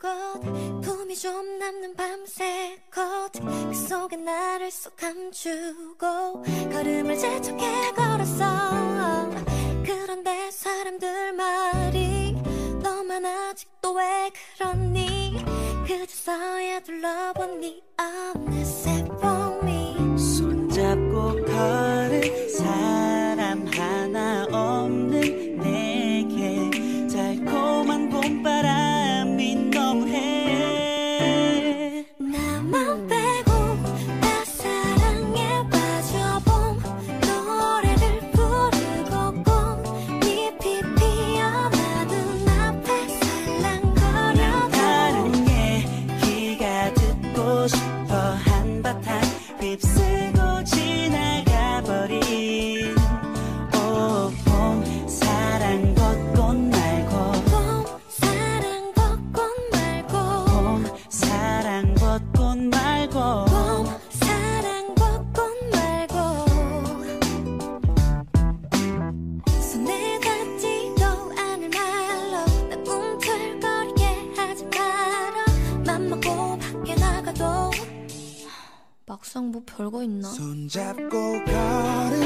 곳 품이 좀 남는 밤새 곳그 속에 나를 쏙 감추고 걸음을 재촉해 걸었어. 그런데 사람들 말이 너만 아직도 왜 그러니? 그저서야 둘러본 네 long. 막상 뭐 별거 있나? 손잡고 사람